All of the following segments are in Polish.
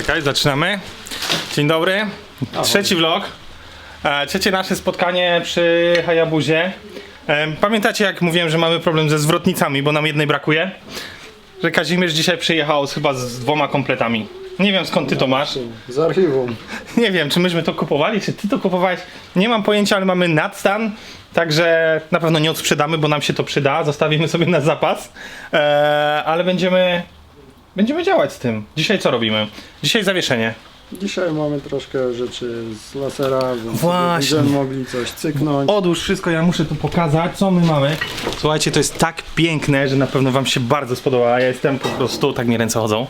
Czekaj, zaczynamy. Dzień dobry. Trzeci vlog. E, Trzecie nasze spotkanie przy Hayabuzie. E, Pamiętacie jak mówiłem, że mamy problem ze zwrotnicami, bo nam jednej brakuje? Że Kazimierz dzisiaj przyjechał z, chyba z dwoma kompletami. Nie wiem skąd ty to masz. Z archiwum. Nie wiem, czy myśmy to kupowali, czy ty to kupowałeś. Nie mam pojęcia, ale mamy nadstan. Także na pewno nie odsprzedamy, bo nam się to przyda. Zostawimy sobie na zapas. E, ale będziemy. Będziemy działać z tym. Dzisiaj co robimy? Dzisiaj zawieszenie. Dzisiaj mamy troszkę rzeczy z lasera, więc Właśnie. będziemy mogli coś cyknąć. Odłóż wszystko, ja muszę tu pokazać, co my mamy. Słuchajcie, to jest tak piękne, że na pewno wam się bardzo spodoba. Ja jestem po prostu, tak mi ręce chodzą.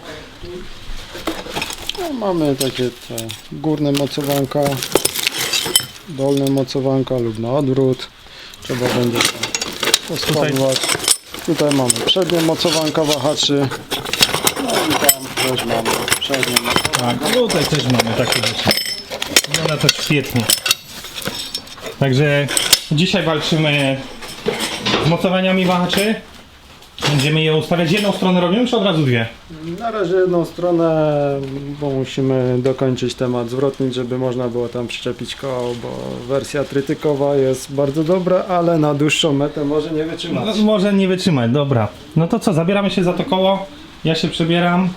No, mamy takie te górne mocowanka, dolne mocowanka lub na odwrót. Trzeba będzie to poskładać. Tutaj mamy przednie mocowanka wahaczy. No i tam też mamy. Tak, tutaj też mamy takie rzeczy. Wygląda to świetnie. Także dzisiaj walczymy z mocowaniami wahaczy. Będziemy je ustawiać. Jedną stronę robimy, czy od razu dwie? Na razie jedną stronę, bo musimy dokończyć temat zwrotnic, żeby można było tam przyczepić koło, bo wersja trytykowa jest bardzo dobra, ale na dłuższą metę może nie wytrzymać. No, może nie wytrzymać, dobra. No to co, zabieramy się za to koło. Ja się przebieram.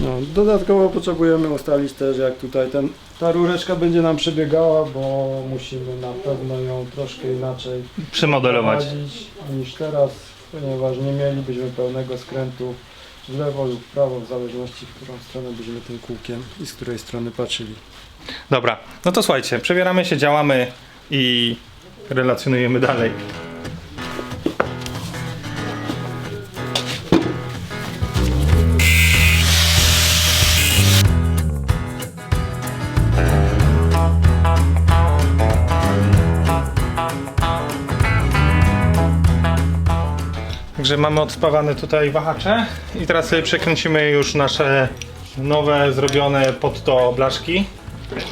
No, dodatkowo potrzebujemy ustalić też jak tutaj ten, ta rureczka będzie nam przebiegała, bo musimy na pewno ją troszkę inaczej Przemodelować. prowadzić niż teraz, ponieważ nie mielibyśmy pełnego skrętu w lewo lub w prawo, w zależności w którą stronę będziemy tym kółkiem i z której strony patrzyli. Dobra, no to słuchajcie, przebieramy się, działamy i relacjonujemy dalej. Także mamy odspawane tutaj wahacze i teraz sobie przekręcimy już nasze nowe, zrobione pod to blaszki.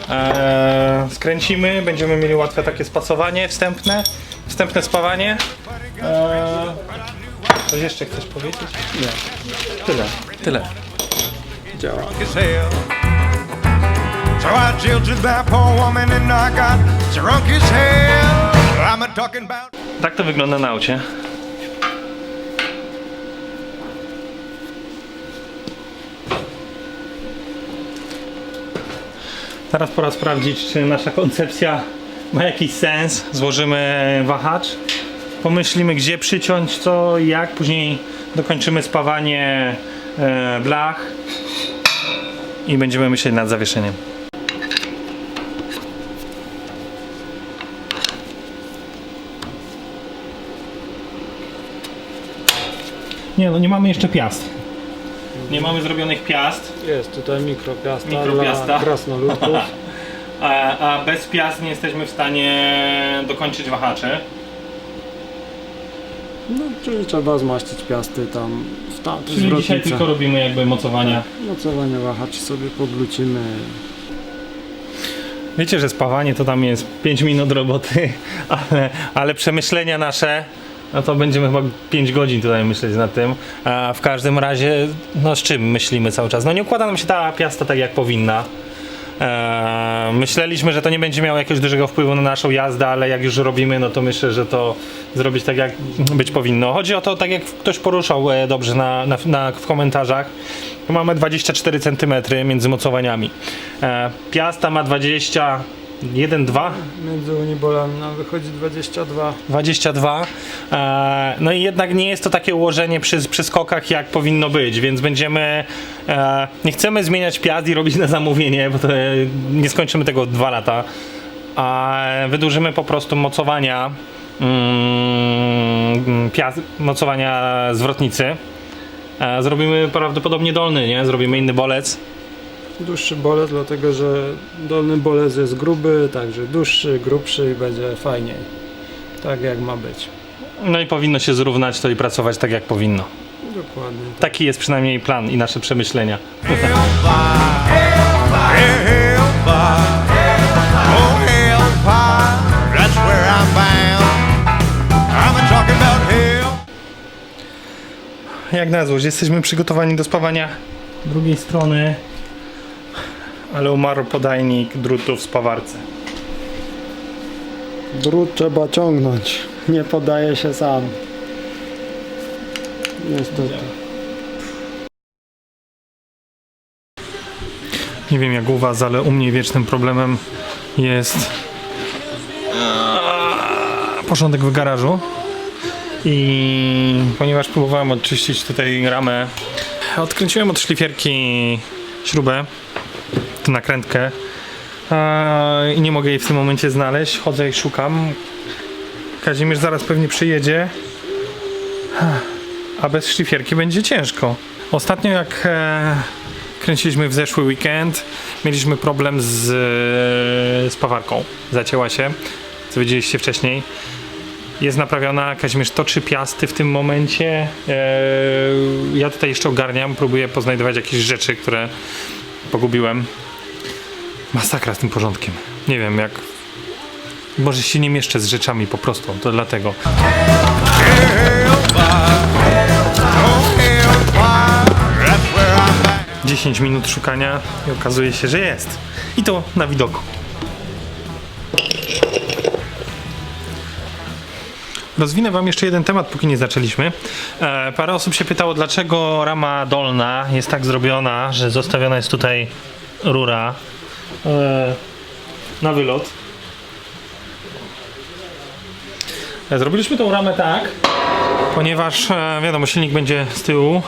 Eee, skręcimy, będziemy mieli łatwe takie spasowanie wstępne, wstępne spawanie. Eee, coś jeszcze chcesz powiedzieć? Nie. Tyle. Tyle. Działa. So I jilted a poor woman and I got drunk as hell. I'm a talking about. Tak to wygląda na aucie. Teraz pora sprawdzić, czy nasza koncepcja ma jakiś sens. Złożymy wahacz, pomyślimy, gdzie przyciąć, co i jak. Później dokończymy spawanie e, blach i będziemy myśleć nad zawieszeniem. Nie, no nie mamy jeszcze piast. Nie mamy zrobionych piast. Jest tutaj mikropiasta, Mikropiasta. dla krasnoludków. A, a bez piast nie jesteśmy w stanie dokończyć wahaczy. No, czyli trzeba zmaścić piasty tam w tamte Czyli dzisiaj tylko robimy jakby mocowania. Mocowanie wahaczy sobie podlucimy. Wiecie, że spawanie to tam jest 5 minut roboty, ale, ale przemyślenia nasze, no to będziemy chyba 5 godzin tutaj myśleć nad tym. A w każdym razie, no z czym myślimy cały czas? No nie układa nam się ta piasta tak jak powinna. Eee, myśleliśmy, że to nie będzie miało jakiegoś dużego wpływu na naszą jazdę, ale jak już robimy, no to myślę, że to zrobić tak jak być powinno. Chodzi o to, tak jak ktoś poruszał e, dobrze na, na, na, w komentarzach, mamy 24 cm między mocowaniami. E, piasta ma 21, 2, Między unibolami nam wychodzi 22. 22. E, no i jednak nie jest to takie ułożenie przy, przy skokach jak powinno być, więc będziemy. E, nie chcemy zmieniać piast i robić na zamówienie, bo to, e, nie skończymy tego dwa lata. A wydłużymy po prostu mocowania. Mm, piast, mocowania zwrotnicy. E, zrobimy prawdopodobnie dolny, nie? Zrobimy inny bolec. Dłuższy bolec, dlatego że dolny bolec jest gruby, także dłuższy, grubszy i będzie fajniej. Tak jak ma być. No i powinno się zrównać to i pracować tak jak powinno. Dokładnie. Taki jest przynajmniej plan i nasze przemyślenia. Jak na złość, jesteśmy przygotowani do spawania drugiej strony Ale umarł podajnik drutu w spawarce. Drut trzeba ciągnąć. Nie podaje się sam. Niestety. Nie wiem jak u was, ale u mnie wiecznym problemem jest porządek w garażu. I ponieważ próbowałem odczyścić tutaj ramę, odkręciłem od szlifierki śrubę, tę nakrętkę i nie mogę jej w tym momencie znaleźć. Chodzę i szukam. Kazimierz zaraz pewnie przyjedzie, a bez szlifierki będzie ciężko. Ostatnio jak e, kręciliśmy w zeszły weekend, mieliśmy problem z, e, z pawarką. Zacięła się, co widzieliście wcześniej. Jest naprawiona, Kazimierz toczy piasty w tym momencie. E, ja tutaj jeszcze ogarniam, próbuję poznajdować jakieś rzeczy, które pogubiłem. Masakra z tym porządkiem. Nie wiem, jak... Może się nie mieszczę z rzeczami po prostu, to dlatego. 10 minut szukania i okazuje się, że jest. I to na widoku. Rozwinę Wam jeszcze jeden temat, póki nie zaczęliśmy. E, parę osób się pytało, dlaczego rama dolna jest tak zrobiona, że zostawiona jest tutaj rura na wylot. E, Zrobiliśmy tą ramę tak, ponieważ e, wiadomo, silnik będzie z tyłu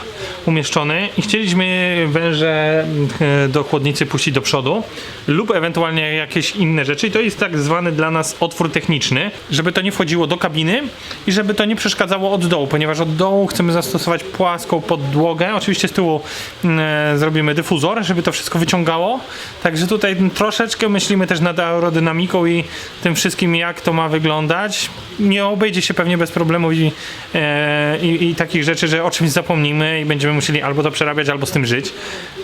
umieszczony i chcieliśmy węże e, do chłodnicy puścić do przodu lub ewentualnie jakieś inne rzeczy. I to jest tak zwany dla nas otwór techniczny, żeby to nie wchodziło do kabiny i żeby to nie przeszkadzało od dołu, ponieważ od dołu chcemy zastosować płaską podłogę, oczywiście z tyłu e, zrobimy dyfuzor, żeby to wszystko wyciągało, także tutaj troszeczkę myślimy też nad aerodynamiką i tym wszystkim jak to ma wyglądać, nie obejdzie się pewnie bez problemów i, e, i, i takich rzeczy, że o czymś zapomnimy i będziemy musieli albo to przerabiać, albo z tym żyć.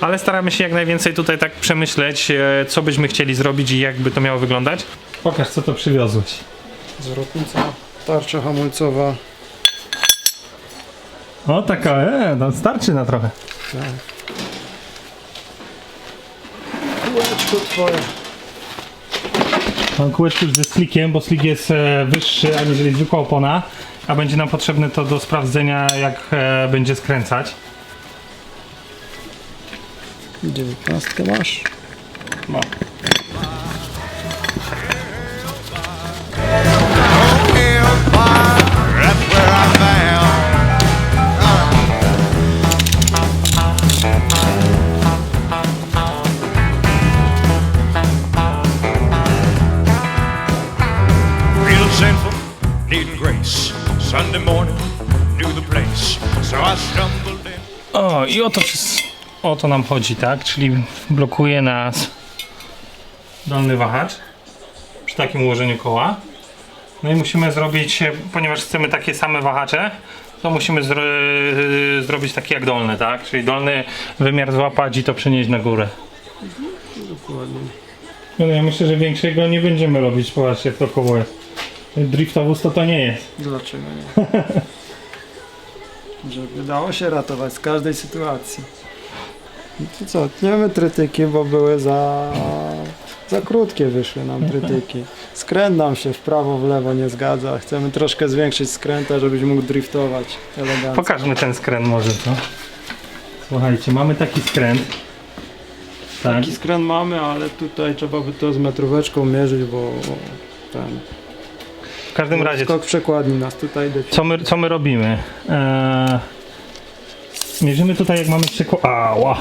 Ale staramy się jak najwięcej tutaj tak przemyśleć, e, co byśmy chcieli zrobić i jak by to miało wyglądać. Pokaż, co to przywiozłeś. Zwrotnica, tarcza hamulcowa. O, taka, e, no starczy na trochę. Kółeczko twoje. Mam kółeczko już ze slikiem, bo slik jest e, wyższy aniżeli zwykła opona, a będzie nam potrzebne to do sprawdzenia, jak e, będzie skręcać. Dziewiętnastkę masz? No. I o to, o to nam chodzi, tak? Czyli blokuje nas dolny wahacz przy takim ułożeniu koła. No i musimy zrobić, e, ponieważ chcemy takie same wahacze, to musimy zro zrobić takie jak dolne, tak? Czyli dolny wymiar złapać i to przenieść na górę. Dokładnie. No ja myślę, że większego nie będziemy robić, popatrzcie jak to koło jest. Driftowóz to to nie jest. Dlaczego nie? Żeby dało się ratować z każdej sytuacji. No to co, tniemy trytyki, bo były za... za krótkie wyszły nam trytyki. Skręt nam się w prawo, w lewo nie zgadza. Chcemy troszkę zwiększyć skręta, żebyś mógł driftować elegancko. Pokażmy ten skręt może, co? Słuchajcie, mamy taki skręt. Tak. Taki skręt mamy, ale tutaj trzeba by to z metróweczką mierzyć, bo ten... W każdym razie, Skok przekładni nas tutaj definiuje. co my, co my robimy? Eee, mierzymy tutaj jak mamy przykład. Ała!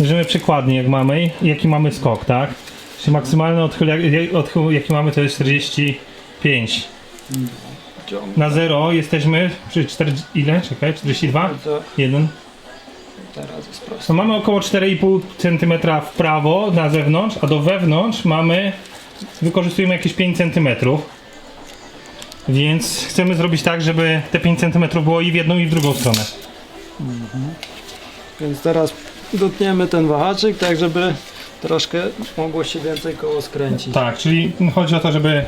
Mierzymy przykładnie jak mamy i jaki mamy skok, tak? Czyli maksymalny odchyl, jak- odchył jaki mamy to jest 45. Na 0 jesteśmy przy 40, ile? Czekaj, 42? To 1. teraz jest prosto. To mamy około 4,5 cm w prawo na zewnątrz, a do wewnątrz mamy wykorzystujemy jakieś 5 cm. Więc chcemy zrobić tak, żeby te 5 cm było i w jedną i w drugą stronę. Więc teraz dotniemy ten wahaczyk, tak żeby troszkę mogło się więcej koło skręcić. Tak, czyli chodzi o to, żeby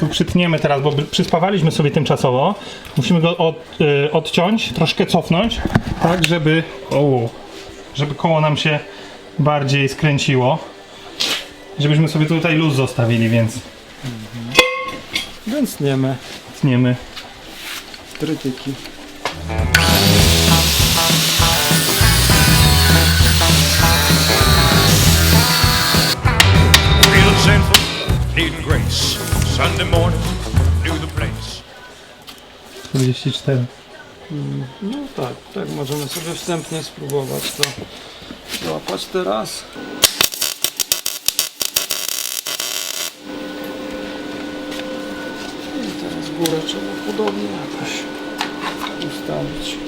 tu przytniemy teraz, bo przyspawaliśmy sobie tymczasowo. Musimy go od, y, odciąć, troszkę cofnąć, tak żeby, o, żeby koło nam się bardziej skręciło. żebyśmy sobie tutaj luz zostawili, więc Więc tniemy tniemy. trytyki. Feeling sinful, needing grace. Sunday morning, knew the place. 44. No tak, tak możemy sobie wstępnie spróbować to złapać teraz. Teraz górę trzeba podobnie jakoś ustawić.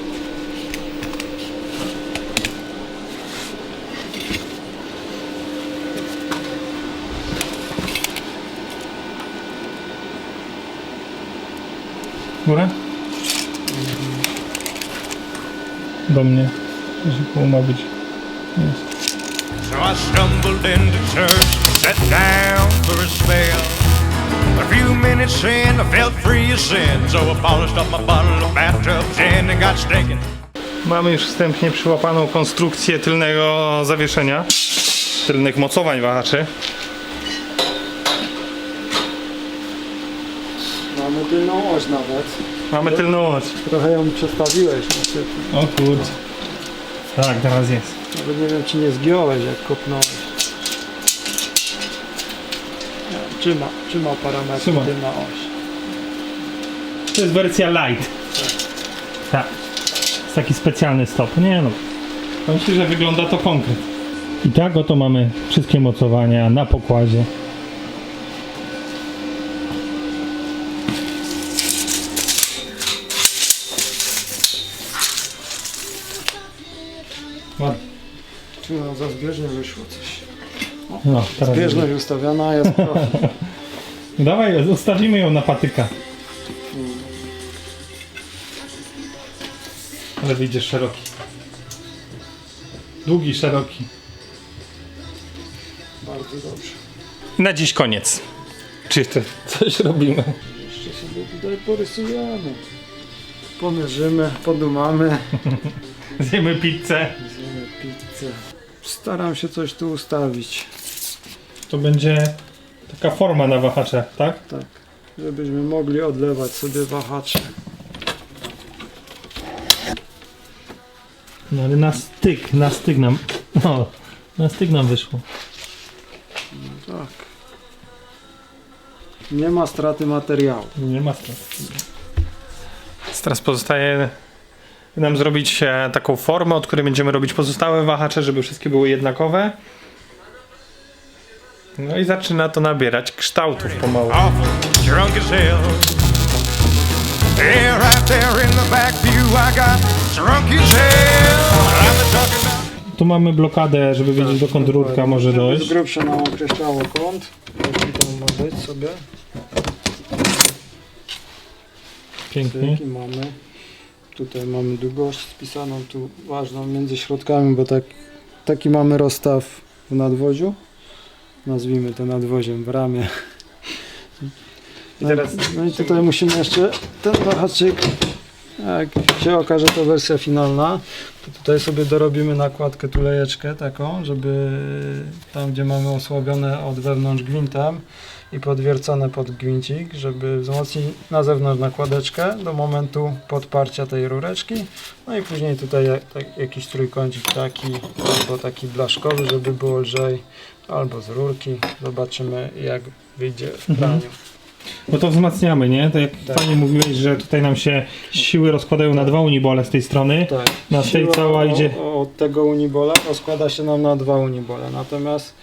Górę? Do mnie. Że pół ma być. Jest. So I stumbled into church, sat down for a spell. A few minutes in, I felt free of sin, so I polished up my bottle of bathtub gin and got stinking. Mamy już wstępnie przyłapaną konstrukcję tylnego zawieszenia. Tylnych mocowań wahaczy. Mamy tylną oś nawet. Mamy tylną oś. Trochę ją przestawiłeś niestety. O kurczę. Tak, teraz jest. Nawet nie wiem czy nie zgiąłeś jak kopnąłeś. Nie, Trzyma, trzyma parametry Trzyma. tylna oś. To jest wersja light. Tak. Jest taki specjalny stop. Nie no. Myślę, że wygląda to konkret. I tak oto mamy wszystkie mocowania na pokładzie. No, teraz Zbieżność ustawiona jest profil. Dawaj, ustawimy ją na patyka. Ale wyjdzie szeroki. Długi, szeroki. Bardzo dobrze. Na dziś koniec. Czy jeszcze coś robimy? Jeszcze sobie tutaj porysujemy. Pomierzymy, podumamy. Zjemy pizzę. Zjemy pizzę. Staram się coś tu ustawić. To będzie taka forma na wahacze, tak? Tak. Żebyśmy mogli odlewać sobie wahacze. No ale na styk, na styk nam... O, na styk nam wyszło. Tak. Nie ma straty materiału. Nie ma sprawy. Teraz pozostaje nam zrobić e, taką formę, od której będziemy robić pozostałe wahacze, żeby wszystkie były jednakowe. No i zaczyna to nabierać kształtów pomału. Awful drunk as hell. Yeah, right there in the back view, I got drunk as hell. I'm talking about. Tu mamy blokadę, żeby wiedzieć dokąd rurka może dojść. Grubsza nam określało kąt. Jaki to ma być sobie. Pięknie. Jaki mamy. Tutaj mamy długość spisaną tu ważną między środkami, bo tak, taki mamy rozstaw w nadwoziu. Nazwijmy to nadwoziem w ramię. Teraz No i tutaj musimy jeszcze ten wahaczyk, jak się okaże to wersja finalna, to tutaj sobie dorobimy nakładkę tulejeczkę taką, żeby tam gdzie mamy osłabione od wewnątrz gwintem i podwiercone pod gwincik, żeby wzmocnić na zewnątrz nakładeczkę do momentu podparcia tej rureczki. No i później tutaj tak, jakiś trójkącik taki albo taki blaszkowy, żeby było lżej, albo z rurki. Zobaczymy jak wyjdzie w Mhm. praniu. Bo to wzmacniamy, nie? To jak Tak. fajnie mówiłeś, że tutaj nam się siły rozkładają na dwa unibole z tej strony. Tak. Na tej Siła cała idzie- Od tego unibola rozkłada się nam na dwa unibole. Natomiast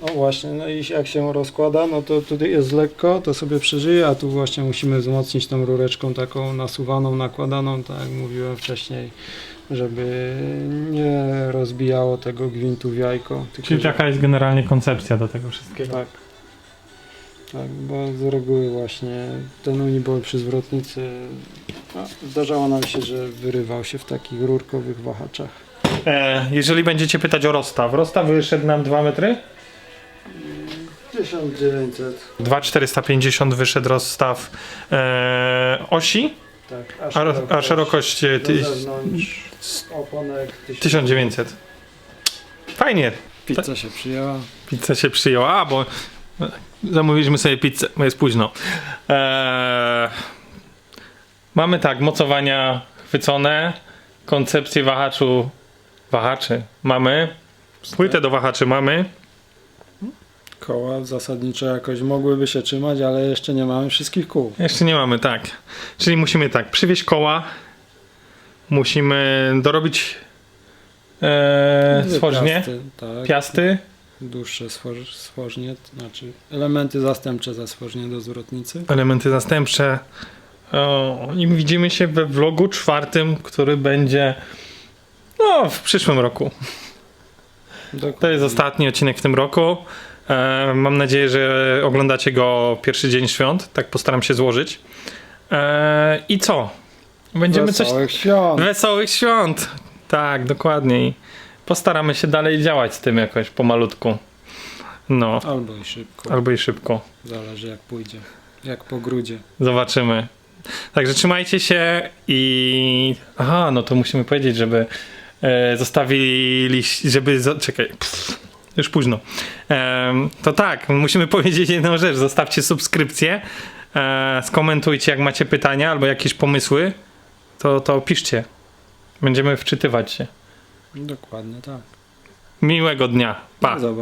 no właśnie, no i jak się rozkłada, no to tutaj jest lekko, to sobie przeżyje, a tu właśnie musimy wzmocnić tą rureczką taką nasuwaną, nakładaną, tak jak mówiłem wcześniej, żeby nie rozbijało tego gwintu w jajko. Tylko Czyli że- taka jest generalnie koncepcja do tego wszystkiego. Tak. Tak, bo z reguły właśnie ten unibol przy zwrotnicy no, zdarzało nam się, że wyrywał się w takich rurkowych wahaczach. E, jeżeli będziecie pytać o rozstaw, rozstaw wyszedł nam 2 metry? 1900. 2,450 wyszedł rozstaw e, osi, Tak, a, ro- a szerokość e, do ty, zewnątrz oponek 1900. Fajnie. Pizza się przyjęła. Pizza się przyjęła, a bo zamówiliśmy sobie pizzę, bo jest późno. Eee, mamy tak, mocowania chwycone, koncepcję wahaczu, wahaczy mamy, płytę do wahaczy mamy, Koła zasadniczo jakoś mogłyby się trzymać, ale jeszcze nie mamy wszystkich kół. jeszcze nie mamy, tak. Czyli musimy tak, przywieźć koła, musimy dorobić eee, stworznie, Piasty, tak. piasty, Dłuższe stworznie, to znaczy elementy zastępcze za stworznie do zwrotnicy. elementy zastępcze. O, I widzimy się we vlogu czwartym, który będzie no, w przyszłym roku. To jest ostatni odcinek w tym roku. E, mam nadzieję, że oglądacie go pierwszy dzień świąt. Tak postaram się złożyć. E, I co? Będziemy coś. Wesołych świąt. Wesołych świąt! Tak, dokładnie. I postaramy się dalej działać z tym jakoś pomalutku. No, Albo i szybko. albo i szybko. Zależy jak pójdzie. Jak po grudzie. Zobaczymy. Także trzymajcie się i. Aha, no to musimy powiedzieć, żeby e, zostawili, żeby. Czekaj. Pff, już późno. E, to tak, musimy powiedzieć jedną rzecz. Zostawcie subskrypcję. E, skomentujcie, jak macie pytania albo jakieś pomysły. To, to piszcie. Będziemy wczytywać się. Dokładnie tak. Miłego dnia. Pa. Do